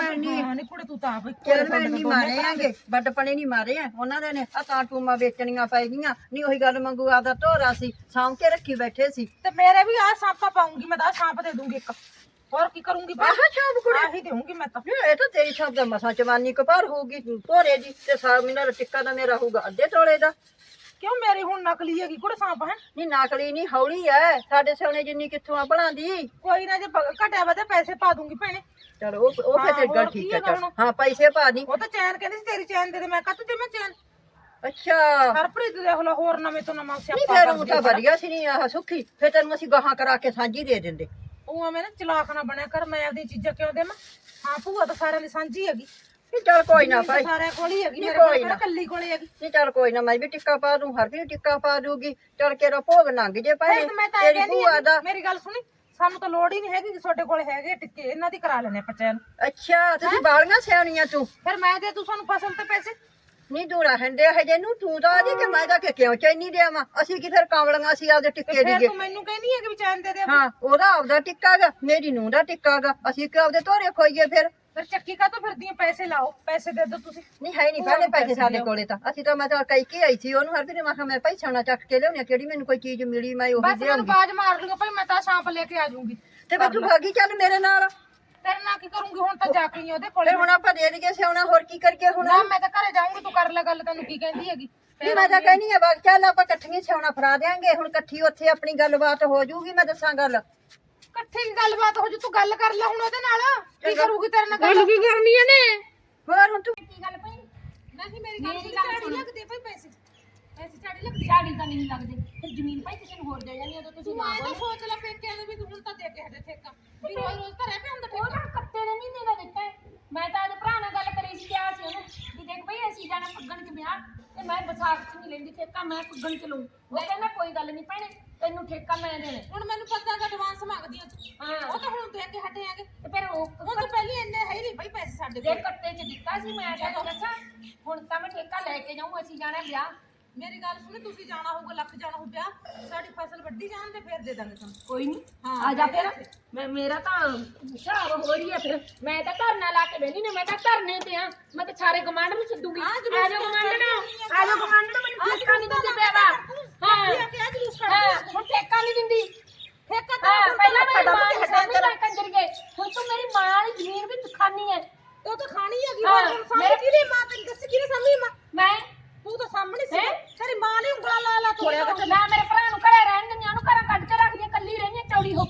Chairman ਨਹੀਂ ਹਾਂ ਨਹੀਂ ਕੁੜੇ ਤੂੰ ਤਾਂ ਆਪ ਚੇਅਰਮੈਨ ਨਹੀਂ ਮਾਰੇ ਆਂਗੇ ਵੱਡ ਪਣੇ ਨਹੀਂ ਮਾਰੇ ਆ। ਉਹਨਾਂ ਦੇ ਨੇ ਆ ਤਾਂ ਟੂਮਾ ਵੇਚਣੀਆਂ ਪੈ ਗਈਆਂ। ਨਹੀਂ ਉਹੀ ਗੱਲ ਮੰਗੂ ਆਦਾ ਢੋਰਾ ਸੀ ਸਾਂਭ ਕੇ ਰੱਖੀ ਬੈਠੇ ਸੀ। ਤੇ ਮੇਰੇ ਵੀ ਆ ਸਾਂਪਾ ਪਾਉਂਗੀ ਮੈਂ ਤਾਂ ਆਹ ਸਾਂਪ ਦੇ ਦੂੰਗੀ ਇੱਕ। ਹੋਰ ਕੀ ਕਰੂੰਗੀ ਆਹ ਛਾਪ ਕੁੜੇ। ਆਹੀ ਦੇਉਂਗੀ ਮੈਂ ਤਾਂ। ਇਹ ਤਾਂ ਤੇਰੀ ਸਭ ਦਾ ਮਸਾ ਜਵਾਨੀ ਕਪਾਰ ਹੋਊਗੀ ਭੋਰੇ ਦੀ ਤੇ ਸਾ ਮਿੰਨਾ ਟਿੱਕਾ ਦਾ ਮੇਰਾ ਹੋਊਗਾ ਅੱਧੇ ਤੋਲੇ ਦਾ। ਕਿਉਂ ਮੇਰੀ ਹੁਣ ਨਕਲੀ ਹੈਗੀ ਕੁੜੇ ਸਾਂਪ ਹੈ? ਨਹੀਂ ਨਾਕਲੀ ਨਹੀਂ ਹੌਲੀ ਐ। ਸਾਡੇ ਸੋਨੇ ਜਿੰਨੀ ਕਿੱਥੋਂ ਆ ਬਣਾਦੀ ਕੋਈ ਨਾ ਜੇ ਪ- ਘਟਿਆ ਵਾ ਤੇ ਪੈਸੇ ਪਾ ਦੂੰਗੀ ਭੈਣੇ। ਚਲੋ ਉਹ ਉਹ ਹਾਂ, ਫਿਰ ਗੱਲ ਹੋਰ ਠੀਕ ਕੀ ਹੈ ਹੈਗਾ ਚਲ। ਹੁਣ? ਹਾਂ ਪੈਸੇ ਪਾ ਦੀ। ਉਹ ਤਾਂ ਚੈਨ ਕਹਿੰਦੀ ਸੀ ਤੇਰੀ ਚੈਨ ਦੇ ਦੇ ਮੈਂ ਕੱਤ ਤੇ ਮੈਂ ਚੈਨ। ਅੱਛਾ। ਹਰਪ੍ਰੀਤ ਦੇਖ ਲੋ ਹੋਰ ਨਵੇਂ ਤੋਂ ਨਵਾਂ ਨਹੀਂ ਸਿਆਪਾ ਫਿਰ ਕਰਦੀ ਉਹ ਤਾਂ ਵਧੀਆ ਸੀ ਨਹੀਂ ਆਹ ਸੁੱਖੀ। ਫਿਰ ਤੈਨੂੰ ਅਸੀਂ ਗਾਹਾਂ ਕਰਾ ਕੇ ਸਾਂਝੀ ਦੇ ਦਿੰਦੇ। ਉਹ ਐਵੇਂ ਨਾ ਚਲਾਕ ਨਾ ਬਣਿਆ ਕਰ ਮੈਂ ਆਪਦੀ ਚੀਜ਼ਾਂ ਕਿਉਂ ਦੇਵਾਂ? ਹਾਂ ਭੂਆ ਤਾਂ ਸਾਰਿਆਂ ਦੀ ਸਾਂਝੀ ਹੈਗੀ। ਨਹੀਂ ਚੱਲ ਕੋਈ ਨਾ ਭਾਈ। ਸਾਰਿਆਂ ਕੋਲ ਹੀ ਹੈਗੀ ਮੇਰੇ ਕੋਲ। ਕੱਲੀ ਕੋਲੇ ਹੈਗੀ। ਨਹੀਂ ਚੱਲ ਕੋਈ ਨਾ ਮੈਂ ਵੀ ਟਿੱਕਾ ਪਾ ਦੂੰ ਹਰ ਵੀ ਟਿੱਕਾ ਪਾ ਦੂਗੀ। ਚੱਲ ਕੇ ਰੋ ਭੋਗ ਲੰਘ ਜੇ ਭਾਈ। ਤੇਰੀ ਕਹਿੰਦੀ ਭੂਆ ਦਾ ਹਾਂ ਮੇਰੀ ਗੱਲ ਸੁਣੀ। ਸਾਨੂੰ ਤਾਂ ਲੋੜ ਹੀ ਨਹੀਂ ਹੈਗੀ ਕਿ ਤੁਹਾਡੇ ਕੋਲ ਹੈਗੇ ਟਿੱਕੇ ਇਹਨਾਂ ਦੀ ਕਰਾ ਲੈਣੇ ਆਪਾਂ ਚੈਨ। ਅੱਛਾ ਤੁਸੀਂ ਬਾਲੀਆਂ ਸਿਆਣੀਆਂ ਤੂੰ। ਫਿਰ ਮੈਂ ਦੇ ਤੂੰ ਸਾਨੂੰ ਫਸਲ ਤੇ ਪੈਸੇ। ਨਹੀਂ ਦੂਰਾ ਹੰਡੇ ਹਜੇ ਨੂੰ ਤੂੰ ਤਾਂ ਆਦੀ ਕਿ ਮੈਂ ਤਾਂ ਕਿ ਕਿਉਂ ਚੈਨੀ ਦੇਵਾਂ ਅਸੀਂ ਕੀ ਫਿਰ ਕਾਂਵਲੀਆਂ ਸੀ ਆਪਦੇ ਟਿੱਕੇ ਫਿਰ ਦੀਏ ਤੂੰ ਮੈਨੂੰ ਕਹਿੰਦੀ ਹੈ ਕਿ ਵੀ ਚੈਨ ਦੇ ਦੇ। ਹਾਂ ਉਹਦਾ ਆਪਦਾ ਟਿੱਕਾ ਗਾ ਮੇਰੀ ਨੂੰਹ ਦਾ ਟਿੱਕਾ ਗਾ ਅਸੀਂ ਕਿ ਆਪਦੇ ਧੋਰੇ ਖੋਈਏ ਫਿਰ? ਫਿਰ ਚੱਕੀ ਕਾ ਤੋਂ ਫਿਰਦੀਆਂ? ਪੈਸੇ ਲਾਓ ਪੈਸੇ ਦੇ ਦਿਓ ਤੁਸੀਂ। ਨਹੀਂ ਹੈ ਨਹੀਂ ਪਹਿਲੇ ਪੈਸੇ ਸਾਡੇ ਕੋਲੇ ਤਾਂ। ਅਸੀਂ ਤਾਂ ਮੈਂ ਤਾਂ ਕਈ ਕੇ ਆਈ ਸੀ ਉਹਨੂੰ ਹਰ ਵੀ ਮੈਂ ਕਿਹਾ ਮੈਂ ਭਾਈ ਸੋਨਾ ਚੱਕ ਕੇ ਲਿਆਉਣੀ ਆ, ਕਿਹੜੀ ਮੈਨੂੰ ਕੋਈ ਚੀਜ਼ ਮਿਲੀ ਮੈਂ ਉਹੀ ਬਸ ਮੈਨੂੰ ਦੇਵਾਂਗੀ ਬਾਜ ਮਾਰ ਲਿਓ ਭਾਈ ਮੈਂ ਤਾਂ ਸ਼ਾਂਪ ਲੈ ਕੇ ਆ ਜਾਊਂਗੀ। ਤੇ ਬੱਚੂ ਭਾਗੀ ਚੱਲ ਮੇਰੇ ਨਾਲ। ਤੇਰੇ ਨਾਲ ਕੀ ਕਰੂੰਗੀ? ਹੁਣ ਤਾਂ ਜਾ ਕੇ ਹੀ ਉਹਦੇ ਕੋਲੇ। ਫਿਰ ਹੁਣ ਆਪਾਂ ਦੇ ਦਈਏ ਸਿਆਉਣਾ ਹੋਰ ਕੀ ਕਰਕੇ ਹੁਣ? ਨਾ ਮੈਂ ਤਾਂ ਘਰੇ ਜਾਊਂਗੀ ਤੂੰ ਕਰ ਲੈ ਗੱਲ ਤੈਨੂੰ ਕੀ ਕਹਿੰਦੀ ਹੈਗੀ। ਨਹੀਂ ਮੈਂ ਤਾਂ ਕਹਿਨੀ ਆ ਬਾਗ ਚੱਲ ਆਪਾਂ ਇਕੱਠੀਆਂ ਸਿਆਉਣਾ ਫੜਾ ਦੇਾਂਗੇ ਹੁਣ ਇਕੱਠੀ ਉੱਥੇ ਆਪਣੀ ਗੱਲਬਾਤ ਹੋ ਜਾਊਗੀ ਮੈਂ ਦੱਸਾਂ ਗੱਲ। ਇਕੱਠੀ ਗੱਲਬਾਤ ਹੋ ਜੂ ਤੂੰ ਗੱਲ ਕਰ ਲੈ ਹੁਣ ਉਹਦੇ ਨਾਲ। ਕੀ ਕਰੂਗੀ? ਤੇਰੇ ਨਾਲ ਗੱਲ ਕੀ ਕਰਨੀ ਇਹਨੇ? ਹੋਰ ਹੁਣ ਤੂੰ ਕੀ ਗੱਲ ਪਈ ਨਹੀਂ ਮੇਰੀ ਗੱਲ ਮੇਰੀ ਗੱਲ ਸੁਣ। ਲੱਗਦੇ ਭਾਈ ਪੈਸੇ ਪੈਸੇ ਝਾੜੀ ਲੱਗਦੇ? ਝਾੜੀ ਤਾਂ ਨਹੀਂ ਲੱਗਦੇ। ਫਿਰ ਜ਼ਮੀਨ ਭਾਈ ਕਿਸੇ ਨੂੰ ਹੋਰ ਦੇ ਜਾਣੀ ਉਦੋਂ ਤੁਸੀਂ ਤੂੰ ਨਾ ਬੋਲੋ। ਸੋਚ ਲੈ ਪੇਕਿਆਂ ਦੇ ਵੀ ਤੂੰ ਹੁਣ ਤਾਂ ਦੇ ਕੇ ਹਟੇ ਠੇਕਾ। ਵੀ ਰੋਜ਼ ਰੋਜ਼ ਤਾਂ ਰਹਿ ਪਿਆ ਹੁੰਦਾ ਉਹ ਠੇਕਾ। ਤਾਂ ਕੱਤੇ ਦੇ ਮਹੀਨੇ ਦਾ ਦਿੱਤਾ ਹੈ। ਮੈਂ ਤਾਂ ਉਹਦੇ ਭਰਾ ਨਾਲ ਗੱਲ ਕਰੀ ਸੀ ਕਿਹਾ ਸੀ ਉਹਨੂੰ ਵੀ ਦੇਖ ਭਈ ਅਸੀਂ ਜਾਣਾ ਪੱਗਣ ਚ ਵਿਆਹ ਤੇ ਮੈਂ ਵਿਸਾਖ ਚ ਨਹੀਂ ਲੈਂਦੀ ਠੇਕਾ ਮੈਂ ਪੱਗਣ ਚ ਲਊਂ। ਉਹ ਕਹਿੰਦਾ ਕੋਈ ਗੱਲ ਨਹੀਂ ਭੈਣੇ ਤੈਨੂੰ ਠੇਕਾ ਮੈਂ ਦੇਣਾ। ਹੁਣ ਮੈਨੂੰ ਪਤਾ ਕਿ ਐਡਵਾਂਸ ਮੰਗਦੀ ਆ ਤੂੰ। ਹਾਂ। ਉਹ ਤਾਂ ਹੁਣ ਦੇ ਕੇ ਹਟੇ ਆਗੇ ਤੇ ਫਿਰ ਉਹ ਹੁਣ ਤਾਂ ਪਹਿਲੀ ਇੰਨੇ ਹੈ ਹੀ ਨਹੀਂ ਭਾਈ ਪੈਸੇ ਸਾਡੇ ਜੇ ਕੋਲ। ਕੱਤੇ ਚ ਦਿੱਤਾ ਸੀ ਮੈਂ ਤੈਨੂੰ ਦੱਸਾਂ ਹੁਣ ਤਾਂ ਮੈਂ ਠੇਕਾ ਲੈ ਕੇ ਜਾਊਂ ਅਸੀਂ ਜਾਣਾ ਵਿਆਹ। ਮੇਰੀ ਗੱਲ ਸੁਣ ਤੁਸੀਂ ਜਾਣਾ ਹੋਊਗਾ ਲੱਖ ਜਾਣਾ ਹੋਊ ਵਿਆਹ ਸਾਡੀ ਫਸਲ ਵੱਢੀ ਜਾਣ ਤੇ ਫਿਰ ਦੇ ਦਾਂਗੇ ਤੁਹਾਨੂੰ। ਕੋਈ ਨਹੀਂ ਹਾਂ, ਆ ਜਾ ਫਿਰ। ਮੈਂ ਮੇਰਾ ਤਾਂ ਹਿਸਾਬ ਹੋ ਰਹੀ ਹੈ ਫਿਰ। ਮੈਂ ਤਾਂ ਧਰਨਾ ਲਾ ਕੇ ਬੈਣੀ ਨੇ ਮੈਂ ਤਾਂ ਧਰਨੇ ਤੇ ਆ। ਮੈਂ ਤਾਂ ਸਾਰੇ ਕਮਾਂਡ ਨੂੰ ਛੱਡੂਗੀ ਆ ਹਾਂ, ਜਾਓ ਨੂੰ ਕੱਢ ਆ ਜਾਓ ਕਮਾਂਡ ਨੂੰ ਮੈਨੂੰ ਠੇਕਾ ਨਹੀਂ ਦਿੰਦੀ ਪਿਆ ਵਾ ਹਾਂ ਕੀ ਆ ਕਿ ਅੱਜ ਜੂਸ ਹਾਂ ਹੁਣ ਠੇਕਾ ਨਹੀਂ ਦਿੰਦੀ ਠੇਕਾ ਤਾਂ ਹਾਂ ਪਹਿਲਾਂ ਮੇਰੀ ਸਾਡਾ ਮਾਂ ਵੀ ਨੇ ਠੇਕਾ ਸਾਡੀ ਮੈਂ ਕੰਜਰ ਗਏ ਹੁਣ ਤੂੰ ਮੇਰੀ ਮਾਂ ਵਾਲੀ ਜ਼ਮੀਨ ਵੀ ਖਾਨੀ ਹੈ ਉਹ ਤਾਂ ਖਾਣੀ ਹੈਗੀ ਹਾਂ, ਹੋਰ ਹੁਣ ਮੇਰੇ- ਸਾਹਮਣੇ ਕਿਹਦੀ ਮਾਂ ਤੈਨੂੰ ਦੱਸ ਕਿਹਦੀ ਸਾਹਮਣੇ ਮਾਂ ਮੈਂ ਤੂੰ ਤਾਂ ਸਾਹਮਣੇ ਸੀ ਹੈਂ? ਤੇਰੀ ਮਾਂ ਨੇ ਉਂਗਲਾਂ ਲਾ ਲਾ ਤੋੜਿਆ ਨਾ ਮੇਰੇ ਭਰਾ ਨੂੰ ਘਰੇ ਰਹਿਣ ਦਿੰਦੀ ਉਹਨੂੰ ਘਰਾਂ ਕੱਢ ਕੇ ਰੱਖਦੀ ਕੱਲੀ ਰਹਿੰਦੀ ਚੌੜੀ ਹੋ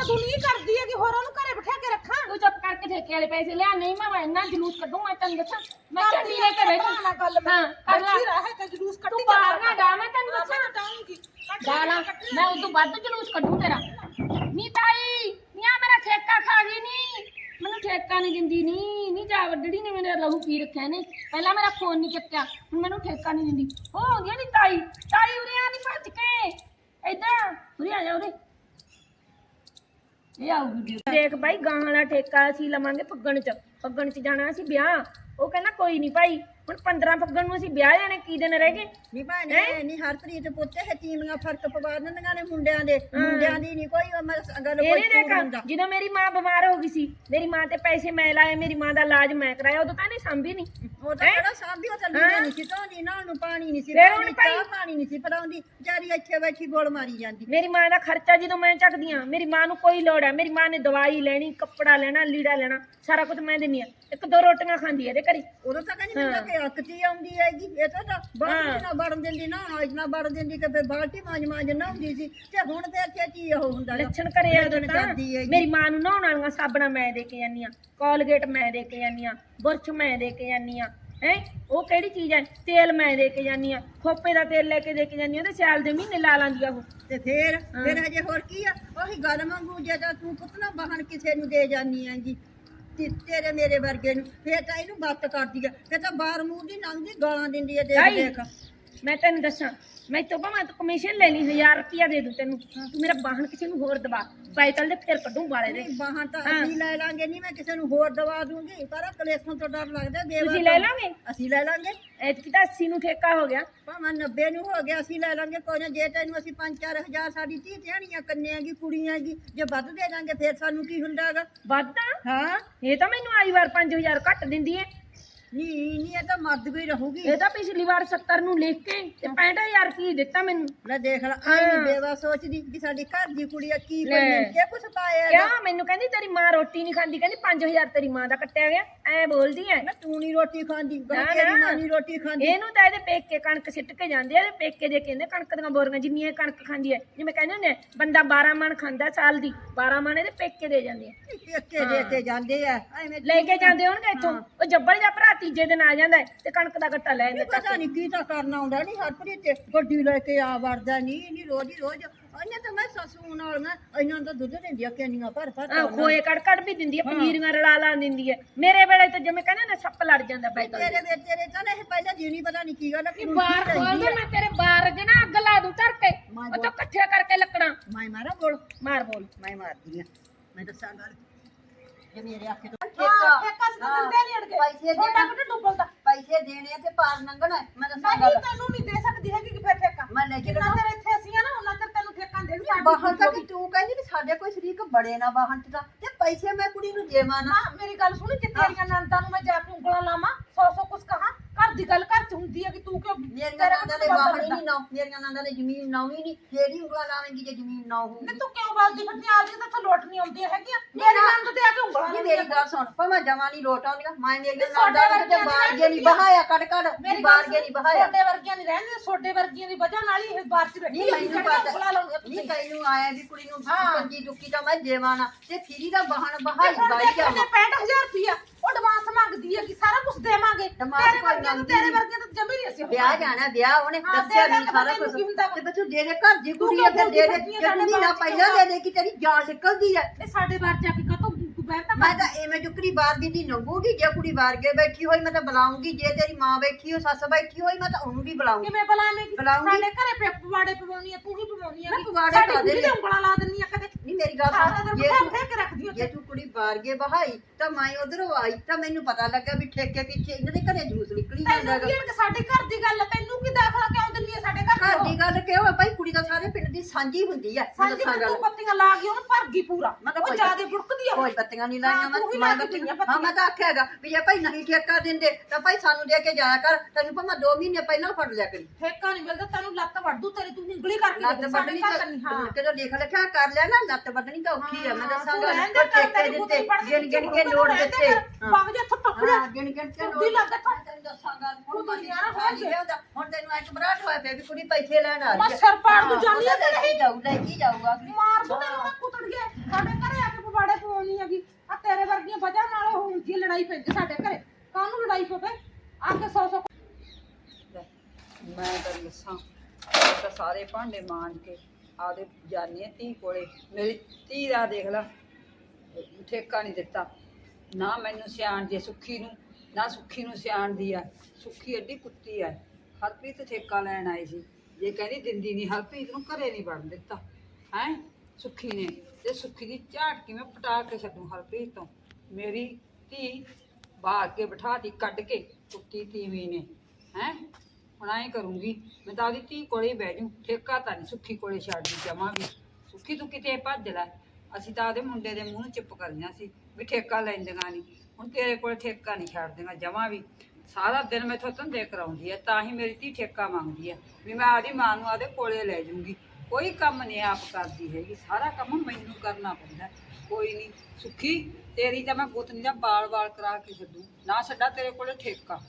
ਤਾਂ ਦੁਨੀਆ ਹੀ ਕਰਦੀ ਹੈਗੀ ਹੋਰ ਉਹਨੂੰ ਘਰੇ ਬਿਠਾ ਕੇ ਰੱਖਾਂ। ਤੂੰ ਚੁੱਪ ਕਰਕੇ ਠੇਕੇ ਵਾਲੇ ਪੈਸੇ ਲਿਆ ਨਹੀਂ ਮੈਂ ਮੈਂ ਇੰਨਾ ਜਲੂਸ ਕੱਢੂ ਮੈਂ ਤੈਨੂੰ ਦੱਸਾਂ। ਮੈਂ ਚੱਲੀ ਲੈ ਕੇ ਬੈਠੀ ਨਾਲ ਗੱਲ ਹਾਂ ਕਰ ਲੈ। ਰਹਿ ਤੇ ਜਲੂਸ ਕੱਢੀ ਤੂੰ ਬਾਹਰ ਨਾ ਡਾ ਮੈਂ ਤੈਨੂੰ ਮੈਂ ਦੱਸਾਂ ਬਤਾਉਂਗੀ ਗਾਲਾਂ ਮੈਂ ਉਦੋਂ ਵੱਧ ਜਲੂਸ ਕੱਢੂ ਤੇਰਾ। ਨੀ ਤਾਈ ਨੀ ਆ ਮੇਰਾ ਠੇਕਾ ਖਾ ਗਈ ਨੀ। ਮੈਨੂੰ ਠੇਕਾ ਨਹੀਂ ਦਿੰਦੀ ਨੀ ਨੀ ਜਾ ਵੱਡੜੀ ਨੇ ਮੇਰਾ ਲਹੂ ਪੀ ਰੱਖਿਆ ਨੇ। ਪਹਿਲਾਂ ਮੇਰਾ ਫੋਨ ਨਹੀਂ ਚੱਕਿਆ ਹੁਣ ਮੈਨੂੰ ਠੇਕਾ ਨਹੀਂ ਦਿੰਦੀ। ਹੋ ਆਉਂਦੀ ਨੀ ਤਾਈ? ਤਾਈ ਉਰੇ ਆ ਨੀ ਭੱਜ ਕੇ। ਏਦਾਂ ਉਰੇ ਆ ਜਾ ਉਰੇ। ਇਹ ਆਊਗੀ ਦੇਖ ਭਾਈ ਗਾਂ ਵਾਲਾ ਠੇਕਾ ਅਸੀਂ ਲਵਾਂਗੇ ਫੱਗਣ ਚ। ਫੱਗਣ ਚ ਜਾਣਾ ਅਸੀਂ ਵਿਆਹ। ਉਹ ਕਹਿੰਦਾ, ਕੋਈ ਨਹੀਂ ਭਾਈ ਹੁਣ 15 ਫੱਗਣ ਨੂੰ ਅਸੀਂ ਵਿਆਹ ਜਾਣੇ ਕੀ ਦਿਨ ਰਹਿ ਗਏ? ਨਹੀਂ ਭੈਣੇ ਨਹੀਂ ਹਰਪ੍ਰੀਤ ਪੁੱਤੇ ਹੈ ਤੀਵੀਆਂ ਫ਼ਰਕ ਪਵਾ ਦਿੰਦੀਆਂ ਨੇ ਮੁੰਡਿਆਂ ਦੇ। ਮੁੰਡਿਆਂ ਦੀ ਨਹੀਂ ਕੋਈ ਉਹ ਗੱਲ ਕੋਈ ਇਹਨੇ ਦੇਖ ਜਦੋਂ ਮੇਰੀ ਮਾਂ ਬਿਮਾਰ ਹੋ ਗਈ ਸੀ ਮੇਰੀ ਮਾਂ ਤੇ ਪੈਸੇ ਮੈਂ ਲਾਏ ਮੇਰੀ ਮਾਂ ਦਾ ਇਲਾਜ ਮੈਂ ਕਰਾਇਆ ਉਦੋਂ ਤਾਂ ਇਹਨੇ ਸੰਭੀ ਨਹੀਂ ਉਹ ਤਾਂ ਕਿਹੜਾ ਸਾਂਭੀ ਉਹ ਤਾਂ ਲੀੜਾ ਨਹੀਂ ਸੀ ਧੋਂਦੀ ਨਾ ਉਹਨੂੰ ਪਾਣੀ ਨਹੀਂ ਸੀ ਭਾਈ- ਚਾਹ ਪਾਣੀ ਨਹੀਂ ਸੀ ਫੜਾਉਂਦੀ ਜਾਰੀ ਇੱਥੇ ਬੈਠੀ ਗੋਲ ਮਾਰੀ ਜਾਂਦੀ। ਮੇਰੀ ਮਾਂ ਦਾ ਖਰਚਾ ਜਦੋਂ ਮੈਂ ਚੱਕਦੀ ਆ ਮੇਰੀ ਮਾਂ ਨੂੰ ਕੋਈ ਲੋੜ ਹੈ ਮੇਰੀ ਮਾਂ ਨੇ ਦਵਾਈ ਲੈਣੀ ਕੱਪੜਾ ਲੈਣਾ ਲੀੜਾ ਲੈਣਾ ਸਾਰਾ ਕੁਝ ਮੈਂ ਦਿੰਦੀ ਆ ਇੱਕ ਦੋ ਰੋਟੀਆਂ ਖਾਂਦੀ ਆ ਇਹਦੇ ਘਰੀ। ਉਦੋਂ ਤਾਂ ਕਹਿੰਦੀ ਮੈਨੂੰ ਕਿ ਅਕਤੀ ਆਉਂਦੀ ਹੈਗੀ ਇਹ ਤਾਂ ਤਾਂ ਬਾਲਟੀ ਨਾ ਵੜਨ ਦਿੰਦੀ ਨਾ ਅੱਜ ਨਾ ਵੜਨ ਦਿੰਦੀ ਕਿ ਫਿਰ ਬਾਲਟੀ ਮਾਂਜ ਮਾਂਜ ਨਾ ਹੁੰਦੀ ਸੀ। ਤੇ ਹੁਣ ਤੇ ਇੱਥੇ ਕੀ ਉਹ ਹੁੰਦਾ ਗਾ। ਲੱਛਣ ਕਰੇ ਆ ਲੱਛਣ ਤਾਂ। ਕਰਦੀ ਹੈਗੀ। ਮੇਰੀ ਮਾਂ ਨੂੰ ਨਹਾਉਣ ਵਾਲੀਆਂ ਸਾਬਣਾ ਮੈਂ ਦੇ ਕੇ ਜਾਂਦੀ ਆ ਕੋਲਗੇਟ ਮੈਂ ਦੇ ਕੇ ਜਾਂਦੀ ਆ ਬੁਰਸ਼ ਮੈਂ ਦੇ ਕੇ ਜਾਂਦੀ ਆ ਹੈ? ਉਹ ਕਿਹੜੀ ਚੀਜ਼ ਹੈ? ਤੇਲ ਮੈਂ ਦੇ ਕੇ ਜਾਂਦੀ ਆ ਖੋਪੇ ਦਾ ਤੇਲ ਲੈ ਕੇ ਦੇ ਕੇ ਜਾਂਦੀ ਆ ਤੇ ਸਿਆਲ ਦੇ ਮਹੀਨੇ ਲਾ ਲਾਂਦੀ ਆ ਉਹ। ਤੇ ਫੇਰ ਫਿਰ ਹਜੇ ਹੋਰ ਕੀ ਆ? ਉਹੀ ਗੱਲ ਮੰਗੂ ਜੇ ਤਾਂ ਤੂੰ ਪੁੱਤਨਾ ਬਾਹਨ ਕਿਸੇ ਨੂੰ ਦੇ ਜਾਨੀ ਹੈਗੀ। ਤੇ ਤੇਰੇ ਮੇਰੇ ਵਰਗੇ ਨੂੰ ਫੇਰ ਤਾਂ ਇਹਨੂੰ ਬੱਤ ਕਰਦੀ ਆ ਫੇਰ ਤਾਂ ਬਾਹਰ ਮੂੰਹ ਦੀ ਲੰਘਦੀ ਗਾਲਾਂ ਦਿੰਦੀ ਆ ਦੇਖ। ਦੇਖ ਮੈਂ ਤੈਨੂੰ ਦੱਸਾਂ ਮੈਂ ਤੋਂ ਭਾਵੇਂ ਤੂੰ ਕਮਿਸ਼ਨ ਲੈ ਲਈ 1000 ਰੁਪਇਆ ਦੇ ਦੂੰ ਤੈਨੂੰ ਤੂੰ ਮੇਰਾ ਵਾਹਨ ਕਿਸੇ ਨੂੰ ਹੋਰ ਦਵਾ ਸਾਈਕਲ ਦੇ ਫਿਰ ਕੱਢੂੰ ਵਾਲੇ ਦੇ। ਬਾਹਾਂ ਤਾਂ ਹਾਂ। ਅਸੀਂ ਲੈ ਲਾਂਗੇ ਨਹੀਂ ਮੈਂ ਕਿਸੇ ਨੂੰ ਹੋਰ ਦਵਾ ਦੂੰਗੀ ਪਰ ਆਹ ਕਲੇਸ਼ਾਂ ਤੋਂ ਡਰ ਲੱਗਦਾ ਬੇਵਾ ਤੁਸੀਂ ਲੈ ਲਾਂਗੇ? ਅਸੀਂ ਲੈ ਲਾਂਗੇ। ਐਤਕੀ ਤਾਂ 80 ਨੂੰ ਠੇਕਾ ਹੋ ਗਿਆ। ਭਾਵੇਂ 90 ਨੂੰ ਹੋ ਗਿਆ ਅਸੀਂ ਲੈ ਲਾਂਗੇ ਕੋਈ ਨਾ ਜੇ ਤੈਨੂੰ ਅਸੀਂ 5-4000 ਸਾਡੀ ਧੀ ਧਿਆਣੀਆਂ ਕੰਨਿਆਂਗੀ ਕੁੜੀਆਂਗੀ ਜੇ ਵੱਧ ਦੇ ਦਾਂਗੇ ਫਿਰ ਸਾਨੂੰ ਕੀ ਹੁੰਦਾਗਾ ਵਾਧਾ ਹਾਂ। ਇਹ ਤਾਂ ਮੈਨੂੰ ਆਈ ਵਾਰ 5000 ਘੱਟ ਦਿੰਦੀ ਹੈ। ਨਹੀਂ ਨਹੀਂ ਇਹ ਤਾਂ ਮਰਦ ਵੀ ਰਹੂਗੀ। ਇਹ ਤਾਂ ਪਿਛਲੀ ਵਾਰ 70 ਨੂੰ ਲਿਖ ਕੇ ਤੇ 65000 ਰੁਪਏ ਦਿੱਤਾ ਮੈਨੂੰ। ਲੈ ਦੇਖ ਲੈ ਆਈ ਹਾਂ। ਨਹੀਂ ਬੇਵਾ ਸੋਚਦੀ ਕਿ ਸਾਡੀ ਘਰ ਦੀ ਕੁੜੀ ਆ ਕੀ ਲੈ। ਬਣੀ ਕਿ ਕੁਛ ਪਾਇਆ ਕਿਆ? ਮੈਨੂੰ ਕਹਿੰਦੀ ਤੇਰੀ ਮਾਂ ਰੋਟੀ ਨਹੀਂ ਖਾਂਦੀ ਕਹਿੰਦੀ 5000 ਤੇਰੀ ਮਾਂ ਦਾ ਕੱਟਿਆ ਗਿਆ। ਐ ਬੋਲਦੀ ਐ। ਨਾ ਤੂੰ ਨਹੀਂ ਰੋਟੀ ਖਾਂਦੀ ਨਾ, ਨਾ। ਮਾਂ ਨਹੀਂ ਰੋਟੀ ਖਾਂਦੀ। ਇਹਨੂੰ ਤਾਂ ਇਹਦੇ ਪੇਕੇ ਕਣਕ ਸਿੱਟ ਕੇ ਜਾਂਦੇ ਆ ਇਹਦੇ ਪੇਕੇ ਦੇ ਕਹਿੰਦੇ ਕਣਕ ਦੀਆਂ ਬੋਰੀਆਂ ਜਿੰਨੀਆਂ ਇਹ ਕਣਕ ਖਾਂਦੀ ਐ। ਜਿਵੇਂ ਕਹਿੰਦੇ ਨੇ ਬੰਦਾ 12 ਮਣ ਖਾਂਦਾ ਸਾਲ ਦੀ 12 ਮਣ ਇਹਦੇ ਪੇਕੇ ਦੇ ਜਾਂਦੇ ਆ। ਪੇਕੇ ਦੇ ਕੇ ਜਾਂਦੇ ਆ ਐਵੇਂ ਲੈ ਕੇ ਜਾਂਦੇ ਹੋਣਗੇ ਇੱਥੋਂ। ਉਹ ਜੱਬੜ ਦਾ ਭਰਾ ਤੀਜੇ ਦਿਨ ਆ ਜਾਂਦਾ ਹੈ ਤੇ ਕਣਕ ਦਾ ਗੱਟਾ ਲੈ ਜਾਂਦਾ ਪਤਾ ਨਹੀਂ ਕੀ ਤਾਂ ਕਰਨਾ ਆਉਂਦਾ ਨਹੀਂ ਹਰਪ੍ਰੀਤ ਤੇ ਗੱਡੀ ਲੈ ਕੇ ਆ ਵੜਦਾ ਨਹੀਂ ਨਹੀਂ ਰੋਜ਼ ਹੀ ਰੋਜ਼ ਉਹਨੇ ਤਾਂ ਮੈਂ ਸੱਸੂ ਨਾਲ ਨਾ ਇਹਨਾਂ ਦਾ ਦੁੱਧ ਦਿੰਦੀਆਂ ਕਿੰਨੀਆਂ ਭਰ ਭਰ ਆ ਖੋਏ ਕੜ ਕੜ ਵੀ ਦਿੰਦੀ ਐ ਪਨੀਰੀਆਂ ਰਲਾ ਲਾ ਦਿੰਦੀ ਐ ਮੇਰੇ ਵੇਲੇ ਤਾਂ ਜਿਵੇਂ ਕਹਿੰਦੇ ਨੇ ਸੱਪ ਲੜ ਜਾਂਦਾ ਪੈਦਲ ਤੇਰੇ ਵੇ ਤੇਰੇ ਤਾਂ ਨਾ ਇਹ ਪਹਿਲਾਂ ਜੀ ਨਹੀਂ ਪਤਾ ਨਹੀਂ ਕੀ ਗੱਲ ਆ, ਕਿ ਬਾਹਰ ਖੋਲ ਦੇ ਮੈਂ ਤੇਰੇ ਬਾਹਰ ਦੇ ਨਾ ਅੱਗ ਲਾ ਦੂੰ ਧਰ ਕੇ। ਉਹ ਤਾਂ ਇਕੱਠੇ ਕਰਕੇ ਲੱਕੜਾਂ। ਮੈਂ ਮਾਰਾ ਬੋਲ ਮਾਰ ਬੋਲ। ਮੈਂ ਮਾਰਦੀ ਆ। ਮੈਂ ਦੱਸਾਂ ਗੱਲ। ਜੇ ਮੇਰੇ ਆਖੇ ਤੋਂ ਹਾਂ ਠੇਕਾ ਸੀ ਤਾਂ ਦਿੰਦੇ ਨਹੀਂ ਅੜਗੇ ਪੈਸੇ ਛੋਟਾ ਦੇਣਾ ਪੈਸੇ ਦੇਣੇ ਆ ਤੇ ਪਾਰ ਲੰਘਣਾ ਹੈ। ਮੈਂ ਦੱਸਾਂ ਗੱਲ। ਤੈਨੂੰ ਨਹੀਂ ਦੇ ਸਕਦੀ ਹੈਗੀ ਕਿ ਫਿਰ ਠੇਕਾ। ਮੈਂ ਲੈ ਕੇ ਜਿੰਨਾ ਦੇਵਾਂ। ਚਿਰ ਇੱਥੇ ਅਸੀਂ ਆ ਨਾ ਉਹਨਾਂ ਚਿਰ ਤੈਨੂੰ ਠੇਕਾ ਦੇ ਸਾਡੀ ਬਾਹਰ ਤੱਕ ਤੂੰ ਕਹਿੰਦੀ ਵੀ ਸਾਡੇ ਕੋਈ ਸ਼ਰੀਕ ਬੜੇ ਨਾ ਬਾਹਰ ਚ ਦਾ ਤੇ ਪੈਸੇ ਮੈਂ ਕੁੜੀ ਨੂੰ ਦੇਵਾਂ ਨਾ। ਨਾ ਮੇਰੀ ਗੱਲ ਸੁਣੀ ਕਿ ਤੇਰੀਆਂ ਨੰਦਾਂ ਨੂੰ ਮੈਂ ਜਾ ਕੇ ਉਂਗਲਾਂ ਲਾਵਾਂ? ਸੌ ਸੌ ਕੁਛ ਕਹਾਂ? ਘਰ ਦੀ ਗੱਲ ਘਰ ਚ ਹੁੰਦੀ ਹੈ ਕਿ ਤੂੰ ਕਿਉਂ ਮੇਰੀਆਂ ਤੇਰਾ ਨੰਦਾਂ ਦੇ ਬਾਹਰ ਬੰਦਾ ਨਹੀਂ ਨਾ ਮੇਰੀਆਂ ਨੰਦਾਂ ਦੇ ਜ਼ਮੀਨ ਨਾਉਣੀ ਨਹੀਂ। ਹੀ ਉਂਗਲਾਂ ਲਾਵੇਂਗੀ ਜੇ ਜ਼ਮੀਨ ਨਾ ਹੋਊਗੀ। ਨਹੀਂ ਤੂੰ ਕਿਉਂ ਬਲਦੀ ਫਿਰਦੀ ਆ? ਜੀ ਤਾਂ ਲੋਟ ਨਹੀਂ ਆਉਂਦੀ ਹੈਗੀਆਂ। ਮੇਰੀ ਨੰਦ ਤੇ ਆ ਕੇ ਉਂਗਲਾਂ ਨਹੀਂ। ਮੇਰੀ ਗੱਲ ਸੁਣ। ਭਾਵੇਂ ਜਮਾ ਨਹੀਂ ਲੋਟ ਆਉਂਦੀਆਂ ਮੈਂ ਮੇਰੀਆਂ ਨੰਦਾਂ ਦੇ ਬਾਹਰ ਨੀ ਕੇ ਨਹੀਂ ਬਹਾਇਆ ਕੱਢ ਕੱਢ। ਮੇਰੀ ਬਾਹਰ ਕੇ ਨਹੀਂ ਬਹਾਇਆ। ਛੋਟੇ ਵਰਗੀਆਂ ਨਹੀਂ ਰਹਿੰਦੀਆਂ ਛੋਟੇ ਵਰਗੀਆਂ ਦੀ ਵਜ੍ਹਾ ਨਾਲ ਹੀ ਇਹ ਬਾਹਰ ਚ ਬੈਠੀ ਨਹੀਂ ਹੈ ਮੈਨੂੰ ਪਤਾ। ਨਹੀਂ ਤੁਸੀਂ? ਤੈਨੂੰ ਆਇਆ ਵੀ ਕੁੜੀ ਨੂੰ ਹਾਂ। ਪੰਜੀ ਦੁੱਕੀ ਤਾਂ ਮੈਂ ਦੇਵਾਨਾ ਤੇ ਫਿਰੀ ਦਾ ਬਹਾਨ ਬਹਾਈ ਬਾਈ ਜਾਵਾਂ ਉਹਨੇ 65000 ਰੁਪਇਆ ਉਹ ਐਡਵਾਂਸ ਮੰਗਦੀ ਹੈ ਕਿ ਸਾਰਾ ਕੁਝ ਦੇਵਾਂਗੇ। Advance ਤੇਰੇ ਕੋਈ ਵਰਗੀਆਂ ਨੂੰ ਮੰਗਦੀ ਤੇਰੇ ਨਹੀਂ। ਵਰਗੀਆਂ ਤਾਂ ਜਮੀ ਨਹੀਂ ਅਸੀਂ ਵਿਆਹ ਜਾਣਾ ਵਿਆਹ ਉਹਨੇ ਹਾਂ, ਦੱਸਿਆ ਦੇ ਦੇ ਨਹੀਂ ਸਾਰਾ ਪਤਾ ਕੁਝ ਨਹੀਂ ਕੀ ਹੁੰਦਾ? ਵਾ। ਤੇ ਬੱਚੂ ਦੇ ਦੇ ਘਰ ਦੀ ਤੂੰ ਕੁੜੀ ਦੇ ਦੇ ਜੇ ਤੂੰ ਪਹਿਲਾਂ ਬਾਅਦ ਦੇ ਦੇ ਕਿ ਤੇਰੀ ਜਾਨ ਨਿਕਲਦੀ ਹੈ ਇਹ ਸਾਡੇ ਬਾਹਰ ਜਾ ਕੇ ਕਾਤੋਂ ਤਾਂ ਮੈਂ ਤਾਂ ਐਵੇਂ ਜੁਕਰੀ ਬਾਹਰ ਦੀ ਦੀ ਨੰਗੂਗੀ ਜੇ ਕੁੜੀ ਬਾਹਰ ਕੇ ਬੈਠੀ ਹੋਈ ਮੈਂ ਤਾਂ ਬੁਲਾਉਂਗੀ ਜੇ ਤੇਰੀ ਮਾਂ ਬੈਠੀ ਹੋ ਸੱਸ ਬੈਠੀ ਹੋਈ ਮੈਂ ਤਾਂ ਉਹਨੂੰ ਵੀ ਬੁਲਾਉਂਗੀ। ਕਿਵੇਂ ਬੁਲਾਵੇਂ ਬੁਲਾਊਂਗੀ। ਸਾਡੇ ਘਰੇ ਪੇ ਪਵਾੜੇ ਪਵਾਉਣੀ ਆ ਤੂੰ ਹੀ ਪਵਾਉਣੀ ਆ। ਨਾ ਪਵਾੜੇ ਪਾ ਦੇ ਕੁੜੀ ਦੇ ਉਂਗਲਾਂ ਲਾ ਦਿੰਨੀ ਆ ਕਦੇ। ਨਹੀਂ ਮੇਰੀ ਗੱਲ ਸਾਰਾ ਸੁਣ। ਦਿਨ ਜੇ ਬਿਠਾ ਤੂੰ ਕੇ ਰੱਖਦੀ ਜੇ ਤੂੰ ਕੁੜੀ ਬਾਹਰ ਕੇ ਬਹਾਈ ਤਾਂ ਮੈਂ ਉਧਰੋਂ ਆਈ ਤਾਂ ਮੈਨੂੰ ਪਤਾ ਲੱਗਾ ਵੀ ਠੇਕੇ ਪਿੱਛੇ ਇਹਨਾਂ ਦੇ ਘਰੇ ਜੂਸ ਨਿਕਲੀ ਜਾਂਦਾ ਤੈਨੂੰ ਹੈਗਾ। ਕੀ ਹੈ ਕਿ ਸਾਡੇ ਘਰ ਦੀ ਗੱਲ ਆ? ਤੈਨੂੰ ਕੀ ਦਾਖਲਾ ਕਿਉਂ ਦਿੰਦੀ ਆ ਸਾਡੇ ਘਰ ਘਰ ਦੀ ਗੱਲ ਕਿਉਂ ਹੈ ਭਾਈ ਕੁੜੀ ਤਾਂ ਸਾਰੇ ਪਿੰਡ ਦੀ ਸਾਂਝੀ ਹੁੰਦੀ ਹੈ ਗੱਲ। ਤੂੰ ਪੱਤੀਆਂ ਲਾ ਗਈ ਉਹਨੂੰ ਭਰ ਗਈ ਪੂਰਾ। ਮੈਂ ਤਾਂ ਜਿਆਦੇ ਬੁੜਕਦੀ ਆ ਕੋਈ ਪੱਤੀਆਂ ਨਹੀਂ ਲਾਈਆਂ ਹਾਂ, ਮੈਂ ਤੂੰ ਹੀ ਮੈਂ ਕੇ ਹਾਂ ਤਾਂ ਆਖਿਆਗਾ ਵੀ ਜੇ ਭਾਈ ਨਹੀਂ ਠੇਕਾ ਦਿੰਦੇ ਤਾਂ ਭਾਈ ਸਾਨੂੰ ਦੇ ਕੇ ਜਾਇਆ ਕਰ ਤੈਨੂੰ ਭਾਵੇਂ 2 ਮਹੀਨੇ ਪਹਿਲਾਂ ਫੜ ਲਿਆ ਕਰੀ। ਠੇਕਾ ਨਹੀਂ ਮਿਲਦਾ ਤੈਨੂੰ ਲੱਤ ਵੱਢੂ ਤੇਰੀ ਤੂੰ ਉਂਗਲੀ ਕਰਕੇ ਲੱਤ ਵੱਢਣੀ ਹਾਂ। ਜਦੋਂ ਲਿਖ ਲਿਖਿਆ ਕਰ ਲਿਆ ਨਾ ਲੱਤ ਵੱਢਣੀ ਤਾਂ ਔਖੀ ਆ ਮੈਂ ਹਾਂ, ਦੱਸਾਂ ਤੂੰ ਗੱਲ। ਰਹਿਣ ਦੇ ਪਰ ਘਰ, ਠੇਕੇ ਦਿੱਤੇ ਕੇ ਗਿਣ ਗਿਣ ਕੇ ਲੋੜ ਦੇ ਦਿੱਤੇ। ਹਾਂ। ਵਗ ਜਾ। ਹਾਂ ਗਿਣ ਗਿਣ ਕੇ ਬੁੱਧੀ ਲੱਗ ਗਿਆ ਮੈਂ ਤੈਨੂੰ ਦੱਸਾਂ ਗੱਲ ਹੁਣ ਤੂੰ ਯਾਰ ਨਿਆਣਾ ਹੋ ਗਿਆ। ਹੁਣ ਤੈਨੂੰ ਅੱਜ ਬਰਾਟ ਹੋਇਆ ਪਿਆ ਵੀ ਕੁੜੀ ਪੈਸੇ ਲੈਣ ਆ ਮੈਂ ਰਹੀ ਸਿਰ ਪਾੜ ਦੂੰ, ਜਾਨੀ ਆ ਕਿ ਨਹੀਂ ਜਾਊ ਲੈ ਕੀ ਜਾਊਗਾ ਮਾਰ ਦੂੰ ਤੈਨੂੰ ਮੈਂ ਕੁੱਟੜ ਗਿਆ ਸਾਡੇ ਘਰੇ ਆ ਕੇ ਪਵਾੜੇ ਪਵਾਉਣੀ ਹੈਗੀ। ਆ ਤੇਰੇ ਵਰਗੀਆਂ ਵਜ੍ਹਾ ਨਾਲ ਉਹ ਹੁੰਦੀ ਹੈ ਲੜਾਈ ਪੈਂਦੀ ਸਾਡੇ ਘਰੇ। ਕਾਹਨੂੰ ਲੜਾਈ ਪਵੇ ਆ ਕੇ ਸੌ ਸੌ ਮੈਂ ਤਾਂ ਦੱਸਾਂ ਮੈਂ ਤਾਂ ਸਾਰੇ ਭਾਂਡੇ ਮਾਂਜ ਕੇ ਆਪਦੇ ਜਾਨੀ ਆ ਧੀ ਕੋਲੇ। ਮੇਰੀ ਧੀ ਦਾ ਦੇਖ ਲਾ ਠੇਕਾ ਨਹੀਂ ਦਿੱਤਾ। ਨਾ ਮੈਨੂੰ ਸਿਆਣ ਦੀ ਸੁੱਖੀ ਨੂੰ ਨਾ ਸੁੱਖੀ ਨੂੰ ਸਿਆਣਦੀ ਆ, ਸੁੱਖੀ ਐਡੀ ਕੁੱਤੀ ਆ। ਹਰਪ੍ਰੀਤ ਠੇਕਾ ਲੈਣ ਆਈ ਸੀ। ਜੇ ਕਹਿੰਦੀ ਦਿੰਦੀ ਨਹੀਂ ਹਰਪ੍ਰੀਤ ਨੂੰ ਘਰੇ ਨਹੀਂ ਵੜਨ ਦਿੱਤਾ। ਹੈ? ਸੁੱਖੀ ਨੇ। ਤੇ ਸੁੱਖੀ ਦੀ ਝਾਟ ਕਿਵੇਂ ਪਟਾ ਕੇ ਛੱਡੂ ਹਰਪ੍ਰੀਤ ਤੋਂ। ਮੇਰੀ ਧੀ ਬਾਹਰ ਕੇ ਬਿਠਾਤੀ ਕੱਢ ਕੇ ਕੁੱਤੀ ਤੀਵੀਂ ਨੇ। ਹੈ? ਹੁਣ ਐਂ ਕਰੂੰਗੀ, ਮੈਂ ਤਾਂ ਉਹਦੀ ਧੀ ਕੋਲੇ ਹੀ ਬਹਿ ਜੂ। ਠੇਕਾ ਤਾਂ ਨਹੀਂ ਸੁੱਖੀ ਕੋਲੇ ਛੱਡਦੀ ਜਮਾ ਵੀ ਸੁੱਖੀ ਤੂੰ ਕਿਤੇ ਭੱਜ ਲੈ। ਅਸੀਂ ਤਾਂ ਉਹਦੇ ਮੁੰਡੇ ਦੇ ਮੂੰਹ ਨੂੰ ਚੁੱਪ ਕਰੀਆਂ ਸੀ ਵੀ ਠੇਕਾ ਲੈਂਦੀਆਂ ਨਹੀਂ ਹੁਣ ਤੇਰੇ ਕੋਲ ਠੇਕਾ ਨਹੀਂ ਛੱਡਦੀਆਂ ਜਮਾ ਵੀ। ਸਾਰਾ ਦਿਨ ਮੈਥੋਂ ਧੰਦੇ ਕਰਾਉਂਦੀ ਹੈ ਤਾਂ ਹੀ ਮੇਰੀ ਧੀ ਠੇਕਾ ਮੰਗਦੀ ਹੈ ਵੀ ਮੈਂ ਆਦੀ ਮਾਂ ਨੂੰ ਆਦੇ ਕੋਲੇ ਲੈ ਜਾਊਂਗੀ। ਕੋਈ ਕੰਮ ਨਹੀਂ ਆਪ ਕਰਦੀ ਹੈਗੀ, ਸਾਰਾ ਕੰਮ ਮੈਨੂੰ ਕਰਨਾ ਪੈਂਦਾ। ਕੋਈ ਨਹੀਂ ਸੁੱਖੀ, ਤੇਰੀ ਤਾਂ ਮੈਂ ਗੁੱਤਨੀ ਦਾ ਬਾਲ-ਬਾਲ ਕਰਾ ਕੇ ਛੱਡੂ। ਨਾ ਛੱਡਾ ਤੇਰੇ ਕੋਲੇ ਠੇਕਾ।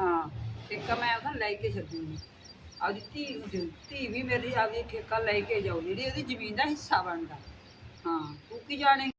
ਹਾਂ, ਠੇਕਾ ਮੈਂ ਉਹਦਾ ਲੈ ਕੇ ਛੱਡੂਗੀ। ਆਪਦੀ ਧੀ ਨੂੰ ਦਿਓ। ਧੀ ਵੀ ਮੇਰੀ ਆਪਦੀ ਠੇਕਾ ਲੈ ਕੇ ਜਾਊ, ਜਿਹੜੀ ਉਹਦੀ ਜ਼ਮੀਨ ਦਾ ਹਿੱਸਾ ਬਣਦਾ। ਹਾਂ ਤੂੰ ਕੀ ਜਾਣੇ?